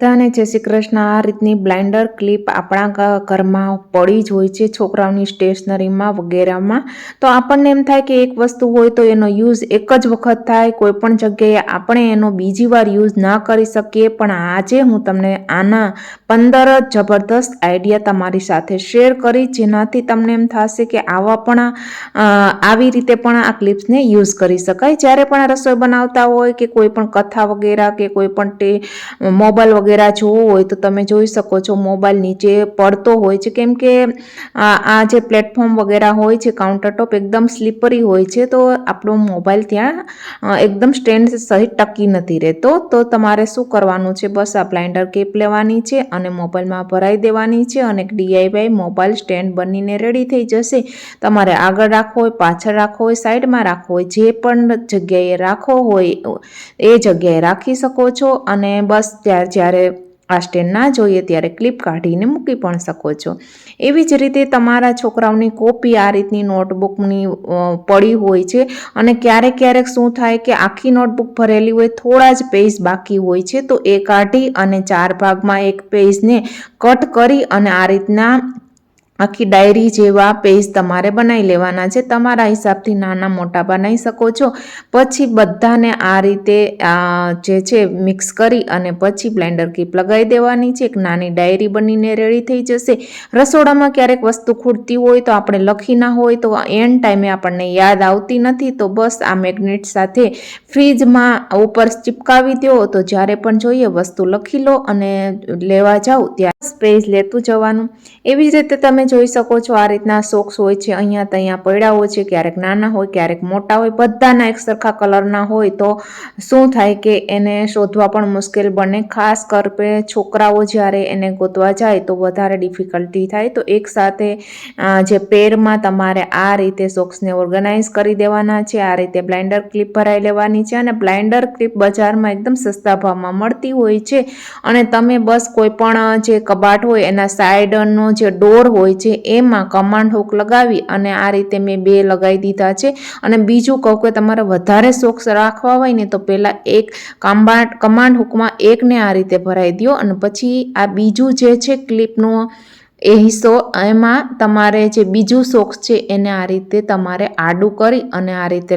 બધાને જય શ્રી કૃષ્ણ. આ રીતની બ્લાઇન્ડર ક્લિપ આપણા ઘરમાં પડી જ હોય છે છોકરાઓની સ્ટેશનરીમાં વગેરેમાં. તો આપણને એમ થાય કે એક વસ્તુ હોય તો એનો યુઝ એક જ વખત થાય, કોઈ પણ જગ્યાએ આપણે એનો બીજી વાર યુઝ ના કરી શકીએ. પણ આજે હું તમને આના પંદર જ જબરદસ્ત આઈડિયા તમારી સાથે શેર કરી, જેનાથી તમને એમ થશે કે આવા પણ આવી રીતે પણ આ ક્લિપ્સને યુઝ કરી શકાય. જ્યારે પણ રસોઈ બનાવતા હોય કે કોઈ પણ કથા વગેરે કે કોઈ પણ મોબાઈલ વગેરે જોવો હોય તો તમે જોઈ શકો છો મોબાઈલ નીચે પડતો હોય છે. કેમ કે આ આ જે પ્લેટફોર્મ વગેરે હોય છે કાઉન્ટર ટોપ એકદમ સ્લીપરી હોય છે, તો આપણો મોબાઈલ ત્યાં એકદમ સ્ટેન્ડ સહિત ટકી નથી રહેતો. તો તમારે શું કરવાનું છે? બસ આ બ્લાઇન્ડર કેપ લેવાની છે અને મોબાઈલમાં ભરાઈ દેવાની છે અને એક ડીઆઈવાય મોબાઈલ સ્ટેન્ડ બનીને રેડી થઈ જશે. તમારે આગળ રાખવો હોય, પાછળ રાખવો હોય સાઈડમાં રાખવો હોય, જે પણ જગ્યાએ રાખવો હોય, એ જગ્યાએ રાખી શકો છો. અને બસ ત્યારે જ્યારે આ સ્ટેન્ડ ના જોઈએ ત્યારે ક્લિપ કાઢીને મૂકી પણ શકો છો. એવી જ રીતે તમારા છોકરાઓની કોપી આ રીતની નોટબુકની પડી હોય છે અને ક્યારેક ક્યારેક શું થાય કે આખી નોટબુક ભરેલી હોય, થોડા જ પેજ બાકી હોય છે, તો એ કાઢી અને ચાર ભાગમાં એક પેજને કટ કરી અને આ રીતના આખી ડાયરી જેવા પેજ તમારે બનાવી લેવાના છે. તમારા હિસાબથી નાના મોટા બનાવી શકો છો. પછી બધાને આ રીતે જે છે, મિક્સ કરી અને પછી બ્લેન્ડર કીપ લગાવી દેવાની છે. એક નાની ડાયરી બનીને રેડી થઈ જશે. રસોડામાં ક્યારેક વસ્તુ ખૂટતી હોય તો આપણે લખી ના હોય તો એન્ડ ટાઈમે આપણને યાદ આવતી નથી. તો બસ આ મેગ્નેટ સાથે ફ્રીજમાં ઉપર ચિપકાવી દો. તો જ્યારે પણ જોઈએ વસ્તુ લખી લો અને લેવા જાઓ, ત્યારે સ્પેસ લેતું જવાનું. એવી જ રીતે તમે જોઈ શકો છો આ રીતના સોક્સ હોય છે, અહીંયા ત્યાં પડ્યા હોય છે, ક્યારેક નાના હોય, ક્યારેક મોટા હોય, બધાના એક સરખા કલરના હોય. તો શું થાય કે એને શોધવા પણ મુશ્કેલ બને. ખાસ કરપે છોકરાઓ જ્યારે એને ગોતવા જાય તો વધારે ડિફિકલ્ટી થાય. તો એક સાથે જે પેરમાં તમારે આ રીતે સોક્સને ઓર્ગેનાઇઝ કરી દેવાના છે, આ રીતે બ્લાઇન્ડર ક્લિપ ભરાઈ લેવાની છે અને બ્લાઇન્ડર ક્લિપ બજારમાં એકદમ સસ્તા ભાવમાં મળતી હોય છે. અને તમે બસ કોઈ પણ જે કબાટ હોય એના સાઈડનો જે ડોર હોય છે, એમાં કમાન્ડ હુક લગાવી અને આ રીતે મેં બે લગાવી દીધા છે. અને બીજું કહું કે તમારે વધારે સોક્સ રાખવા હોય ને તો પહેલાં એક કમાન્ડ કમાન્ડ હુકમાં એકને આ રીતે ભરાઈ દો અને પછી આ બીજું જે છે, ક્લિપનું એ હિસ્સો એમાં તમારે જે બીજું સોક્સ છે એને આ રીતે તમારે આડું કરી અને આ રીતે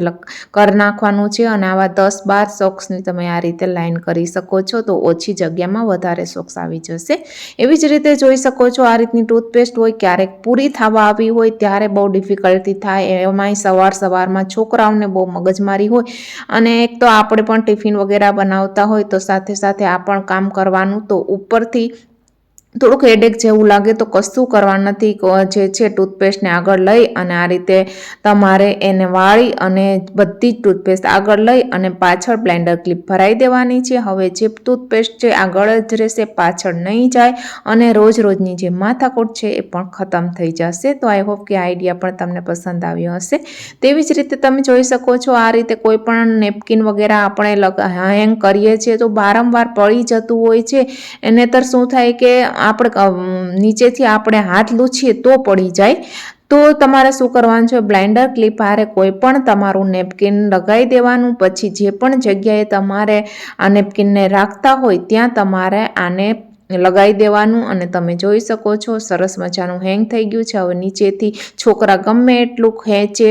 કરી નાખવાનું છે અને આવા દસ બાર સોક્સની તમે આ રીતે લાઇન કરી શકો છો તો ઓછી જગ્યામાં વધારે સોક્સ આવી જશે. એવી જ રીતે જોઈ શકો છો આ રીતની ટૂથપેસ્ટ હોય, ક્યારેક પૂરી થવા આવી હોય, ત્યારે બહુ ડિફિકલ્ટી થાય, એમાંય સવાર સવારમાં છોકરાઓને બહુ મગજમારી હોય અને એક તો આપણે પણ ટિફિન વગેરે બનાવતા હોય તો સાથે સાથે આ પણ કામ કરવાનું તો ઉપરથી થોડુંક હેડેક જેવું લાગે તો કશું કરવા નથી જે છે ટૂથપેસ્ટને આગળ લઈ અને આ રીતે તમારે એને વાળી અને બધી જ ટૂથપેસ્ટ આગળ લઈ અને પાછળ બ્લેન્ડર ક્લિપ ભરાઈ દેવાની છે. હવે જે ટૂથપેસ્ટ છે આગળ જ રહેશે, પાછળ નહીં જાય અને રોજ રોજની જે માથાકૂટ છે એ પણ ખતમ થઈ જશે. તો આઈ હોપ કે આઈડિયા પણ તમને પસંદ આવ્યો હશે. તેવી જ રીતે તમે જોઈ શકો છો આ રીતે કોઈ પણ નેપકિન વગેરે આપણે હેંગ કરીએ છીએ તો વારંવાર પડી જતું હોય છે. એનેતર શું થાય કે આપણે નીચેથી આપણે હાથ લૂછીએ તો પડી જાય. તો તમારે શું કરવાનું છે? બ્લાઇન્ડર ક્લિપ હારે કોઈ પણ તમારું નેપકિન લગાવી દેવાનું. પછી જે પણ જગ્યાએ તમારે આ નેપકિનને રાખતા હોય, ત્યાં તમારે આને લગાવી દેવાનું અને તમે જોઈ શકો છો, સરસ મજાનું હેંગ થઈ ગયું છે. હવે નીચેથી છોકરા ગમે એટલું ખેંચે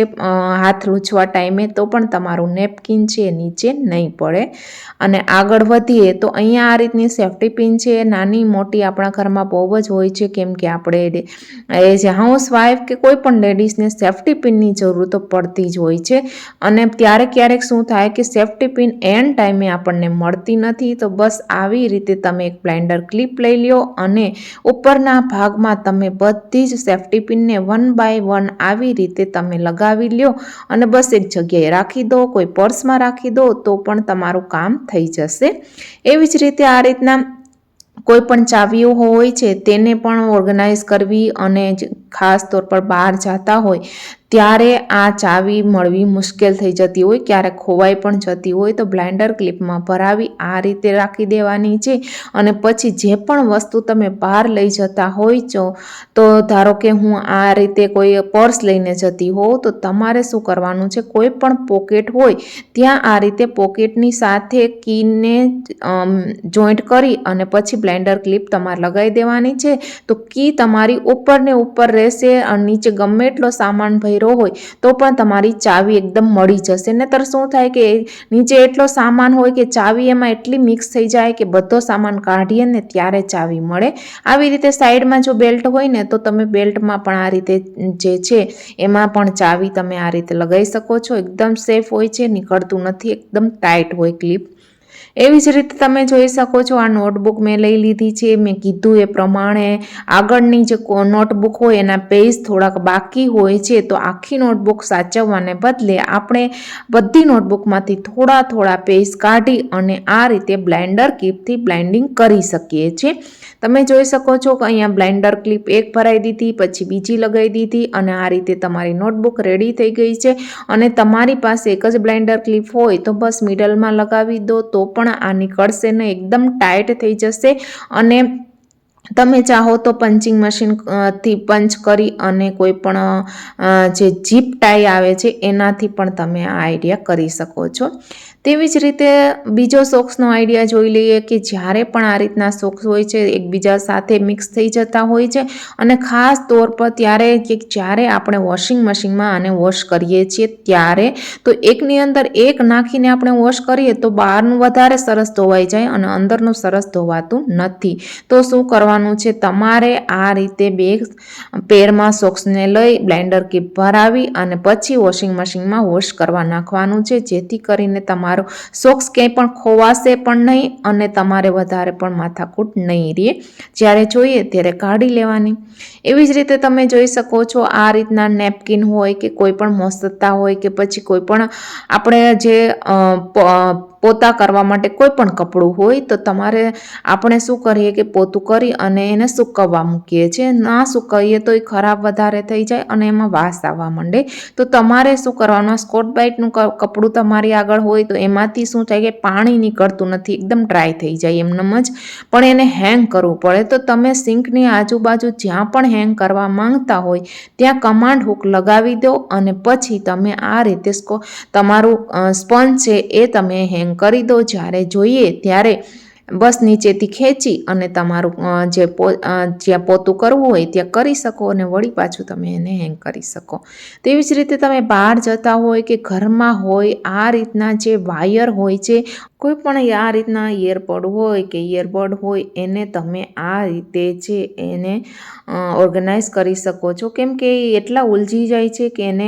હાથ લૂછવા ટાઈમે તો પણ તમારું નેપકિન છે નીચે નહીં પડે. અને આગળ વધીએ તો અહીંયા આ રીતની સેફ્ટી પિન છે. નાની મોટી આપણા ઘરમાં બહુ જ હોય છે, કેમ કે આપણે એ જે હાઉસવાઈફ કે કોઈ પણ લેડીઝને સેફ્ટી પિનની જરૂર તો પડતી જ હોય છે. અને ત્યારે ક્યારેક શું થાય કે સેફ્ટી પિન એન ટાઈમે આપણને મળતી નથી. તો બસ આવી રીતે તમે એક બ્લાઇન્ડર ક્લિપ લઈ લ્યો અને ઉપરના ભાગમાં તમે બધી જ સેફ્ટી પિનને વન બાય વન આવી રીતે તમે લગાવી લ્યો અને બસ એક જગ્યાએ રાખી દો, કોઈ પર્સમાં રાખી દો તો પણ તમારું કામ થઈ જશે. એવી જ રીતે આ રીતના કોઈ પણ ચાવીઓ હોય છે તેને પણ ઓર્ગેનાઇઝ કરવી અને ખાસ તौर પર બહાર જતા હોય ત્યારે આ ચાવી મળવી મુશ્કેલ થઈ જતી હોય ક્યારેક ખોવાઈ પણ જતી હોય તો બ્લાઇન્ડર ક્લિપમાં ભરાવી આ રીતે રાખી દેવાની છે. અને પછી જે પણ વસ્તુ તમે બહાર લઈ જતા હોય છો, તો ધારો કે હું આ રીતે કોઈ પર્સ લઈને જતી હોઉં, તો તમારે શું કરવાનું છે? કોઈ પણ પોકેટ હોય, ત્યાં આ રીતે પોકેટની સાથે કીને જોઈન્ટ કરી અને પછી બ્લેન્ડર ક્લિપ તમારે લગાવી દેવાની છે. તો કી તમારી ઉપર ને ઉપર રહેશે અને નીચે ગમે એટલો સામાન ભર્યો હોય, તો પણ તમારી ચાવી એકદમ મળી જશે. નહીતર શું થાય કે નીચે એટલો સામાન હોય કે ચાવી એમાં એટલી મિક્સ થઈ જાય કે બધો સામાન કાઢીએ ને ત્યારે ચાવી મળે. આવી રીતે સાઈડમાં જો બેલ્ટ હોય ને, તો તમે બેલ્ટમાં પણ આ રીતે જે છે, એમાં પણ ચાવી તમે આ રીતે લગાવી શકો છો. એકદમ સેફ હોય છે, નીકળતું નથી. એકદમ ટાઈટ હોય ક્લિપ એવી જ રીતે તમે જોઈ શકો છો, આ નોટબુક મેં લઈ લીધી છે. મેં કીધું એ પ્રમાણે આગળની જે નોટબુક હોય એના પેજ થોડાક બાકી હોય છે, તો આખી નોટબુક સાચવવાને બદલે આપણે બધી નોટબુકમાંથી થોડા થોડા પેજ કાઢી અને આ રીતે બ્લાઇન્ડર કીપથી બ્લાઇન્ડિંગ કરી શકીએ છીએ. તમે જોઈ શકો છો કે અહીંયા બ્લાઇન્ડર ક્લિપ એક ભરાઈ દીધી, પછી બીજી લગાવી દીધી અને આ રીતે તમારી નોટબુક રેડી થઈ ગઈ છે. અને તમારી પાસે એક જ બ્લાઇન્ડર ક્લિપ હોય તો બસ મિડલમાં લગાવી દો, તો પણ આ નીકળશે ને એકદમ ટાઈટ થઈ જશે અને તમે ચાહો તો પંચિંગ મશીનથી પંચ કરી અને કોઈ પણ જે જીપ ટાઈ આવે છે, એનાથી પણ તમે આ આઈડિયા કરી શકો છો. તેવી જ રીતે બીજો સોક્સનો આઈડિયા જોઈ લઈએ કે જ્યારે પણ આ રીતના સોક્સ હોય છે, એકબીજા સાથે મિક્સ થઈ જતા હોય છે અને ખાસ તौर પર ત્યારે કે જ્યારે આપણે વોશિંગ મશીનમાં આને વોશ કરીએ છીએ ત્યારે, તો એકની અંદર એક નાખીને આપણે વોશ કરીએ તો બહારનું વધારે સરસ ધોવાઈ જાય અને અંદરનું સરસ ધોવાતું નથી. તો શું કરવાનું છે? તમારે આ રીતે બે પેરમાં સોક્સને લઈ બ્લેન્ડર કીપ ભરાવી અને પછી વોશિંગ મશીનમાં વોશ કરવા નાખવાનું છે, જેથી કરીને તમારે તમારો સોક્સ ક્યાંય પણ ખોવાશે પણ નહીં અને તમારે વધારે પણ માથાકૂટ નહીં રહે. જ્યારે જોઈએ ત્યારે કાઢી લેવાની. એવી જ રીતે તમે જોઈ શકો છો આ રીતના નેપકિન હોય કે કોઈ પણ મોસ્તતા હોય કે પછી કોઈ પણ આપણે જે પોતા કરવા માટે કોઈ પણ કપડું હોય તો તમારે આપણે શું કરીએ કે પોતું કરી અને એને સૂકવવા મૂકીએ છીએ. ના સૂકવીએ તો એ ખરાબ વધારે થઈ જાય અને એમાં વાસ આવવા માંડે. તો તમારે શું કરવાનું? સ્કોટ બાઇટનું કપડું તમારી આગળ હોય તો એમાંથી શું થાય કે પાણી નીકળતું નથી. એકદમ ડ્રાય થઈ જાય એમનેમ જ. પણ એને હેંગ કરવું પડે. તો તમે સિંકની આજુબાજુ જ્યાં પણ હેંગ કરવા માંગતા હોય ત્યાં કમાન્ડ હુક લગાવી દો અને પછી તમે આ રીતે તમારું સ્પંજ છે એ તમે હેંગ કરી દો, જ્યારે જોઈએ ત્યારે બસ નીચેથી ખેંચી અને તમારું જે પો જ્યાં પોતું કરવું હોય ત્યાં કરી શકો અને વળી પાછું તમે એને હેંગ કરી શકો. તેવી જ રીતે તમે બહાર જતા હોય કે ઘરમાં હોય, આ રીતના જે વાયર હોય છે કોઈ પણ આ રીતના ઇયરપોડ હોય કે ઇયરબડ હોય, એને તમે આ રીતે છે એને ઓર્ગેનાઇઝ કરી શકો છો. કેમ કે એટલા ઉલઝી જાય છે કે એને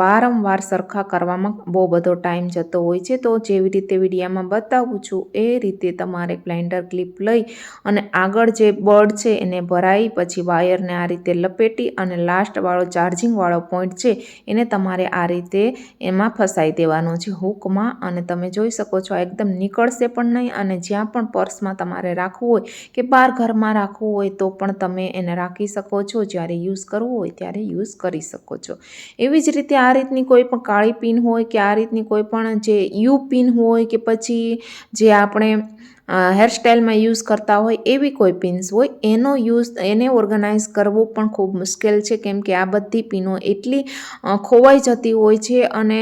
વારંવાર સરખા કરવામાં બહુ બધો ટાઈમ જતો હોય છે. તો જેવી રીતે વિડીયામાં બતાવું છું, એ રીતે તમારે બ્લાઇન્ડર ક્લિપ લઈ અને આગળ જે બર્ડ છે એને ભરાઈ, પછી વાયરને આ રીતે લપેટી અને લાસ્ટવાળો ચાર્જિંગવાળો પોઈન્ટ છે, એને તમારે આ રીતે એમાં ફસાઈ દેવાનો છે, હૂકમાં. અને તમે જોઈ શકો છો એકદમ નીકળશે પણ નહીં અને જ્યાં પણ પર્સમાં તમારે રાખવું હોય કે બહાર ઘરમાં રાખવું હોય તો પણ તમે એને રાખી શકો છો. જ્યારે યુઝ કરવું હોય ત્યારે યુઝ કરી શકો છો. એવી જ રીતે આ રીતની કોઈ પણ કાળી પિન હોય કે આ રીતની કોઈ પણ જે યુ પિન હોય કે પછી જે આપણે હેરસ્ટાઇલમાં યુઝ કરતા હોય એવી કોઈ પિન્સ હોય, એનો યુઝ એને ઓર્ગનાઇઝ કરવો પણ ખૂબ મુશ્કેલ છે, કેમ કે આ બધી પિનો એટલી ખોવાઈ જતી હોય છે અને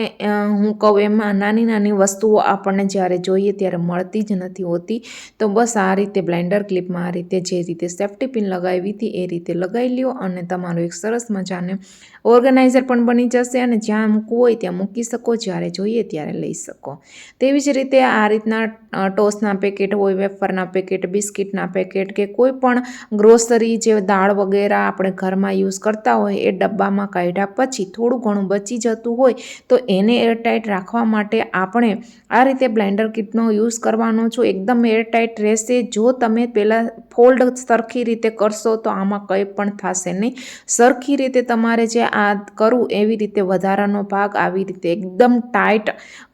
હું કહું એમાં નાની નાની વસ્તુઓ આપણને જ્યારે જોઈએ ત્યારે મળતી જ નથી હોતી. તો બસ આ રીતે બ્લાઇન્ડર ક્લિપમાં આ રીતે જે રીતે સેફ્ટી પિન લગાવી હતી એ રીતે લગાવી લ્યો અને તમારું એક સરસ મજાને ઓર્ગેનાઇઝર પણ બની જશે અને જ્યાં મૂકવું હોય ત્યાં મૂકી શકો, જ્યારે જોઈએ ત્યારે લઈ શકો. તેવી જ રીતે આ રીતના ટોસના પેકેટ પેકેટ હોય, વેફરના પેકેટ, બિસ્કિટના પેકેટ કે કોઈ પણ ગ્રોસરી જે દાળ વગેરે આપણે ઘરમાં યુઝ કરતા હોય, એ ડબ્બામાં કાઢ્યા પછી થોડું ઘણું બચી જતું હોય, તો એને એરટાઈટ રાખવા માટે આપણે આ રીતે બ્લેન્ડર કિટનો યુઝ કરવાનો છો. એકદમ એરટાઈટ રહેશે. જો તમે પહેલાં ફોલ્ડ સરખી રીતે કરશો, તો આમાં કંઈ પણ થશે નહીં. સરખી રીતે તમારે જે આ કરવું, એવી રીતે વધારાનો ભાગ આવી રીતે એકદમ ટાઈટ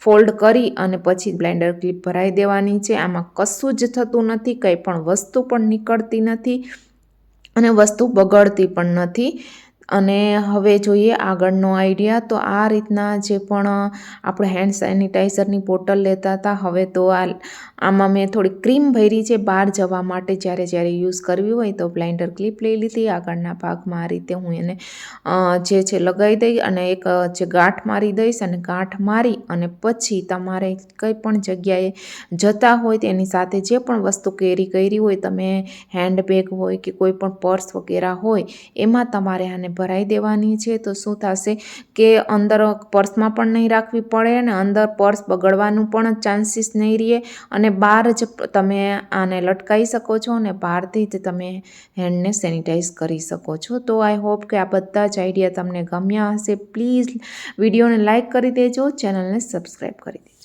ફોલ્ડ કરી અને પછી બ્લેન્ડર ક્લિપ ભરાઈ દેવાની છે. આમાં કશું જ થતું નથી, કંઈ પણ વસ્તુ પણ નીકળતી નથી અને વસ્તુ બગડતી પણ નથી. અને હવે જોઈએ આગળનો આઈડિયા તો આ રીતના જે પણ આપણે હેન્ડ સેનિટાઈઝરની બોટલ લેતા હતા, હવે તો આ, આમાં મેં થોડી ક્રીમ ભરી છે બહાર જવા માટે, જ્યારે જ્યારે યુઝ કરવી હોય તો બ્લાઇન્ડર ક્લિપ લઈ લીધી, આગળના ભાગમાં આ રીતે હું એને જે છે લગાવી દઈ અને એક જે ગાંઠ મારી દઈશ અને ગાંઠ મારી અને પછી તમારે કંઈ પણ જગ્યાએ જતા હોય તેની સાથે જે પણ વસ્તુ કેરી કરી હોય, તમે હેન્ડબેગ હોય કે કોઈ પણ પર્સ વગેરે હોય, એમાં તમારે આને ભરાઈ દેવાની છે. તો શું થશે કે અંદર પર્સમાં પણ નહીં રાખવી પડે અને અંદર પર્સ બગડવાનું પણ ચાન્સીસ નહીં રહે અને બહાર જ તમે આને લટકાવી શકો છો અને બહારથી જ તમે હેન્ડને સેનિટાઈઝ કરી શકો છો. તો આઈ હોપ કે આ બધા જ આઈડિયા તમને ગમ્યા હશે. પ્લીઝ વિડીયોને લાઇક કરી દેજો ચેનલને સબસ્ક્રાઈબ કરી દેજો.